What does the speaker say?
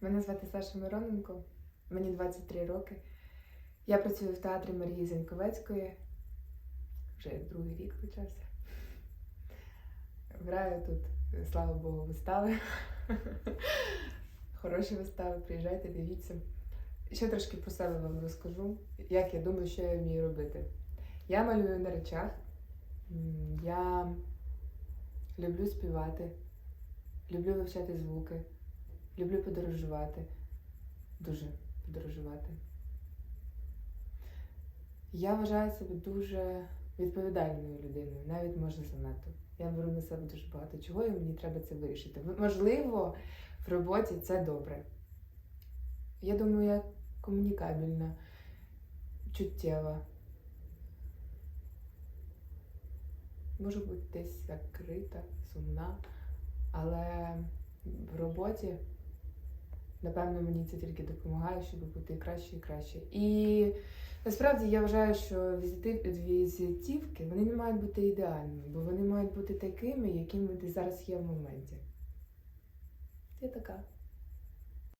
Мене звати Саша Мироненко, мені 23 роки. Я працюю в театрі Марії Зеньковецької. Вже другий рік почався. Граю тут, слава Богу, вистави. Хороші вистави, приїжджайте, дивіться. Ще трошки про себе вам розкажу, як я думаю, що я вмію робити. Я малюю на речах. Я люблю співати, люблю вивчати звуки, люблю подорожувати. Дуже подорожувати. Я вважаю себе дуже відповідальною людиною, навіть може занадто. Я беру на себе дуже багато чого, і мені треба це вирішити. Можливо, в роботі це добре. Я думаю, я комунікабельна, чуттєва. Можу бути десь закрита, сумна, але в роботі, напевно, мені це тільки допомагає, щоб бути краще і краще. І насправді я вважаю, що візитівки вони не мають бути ідеальними, бо вони мають бути такими, якими ти зараз є в моменті. Я така.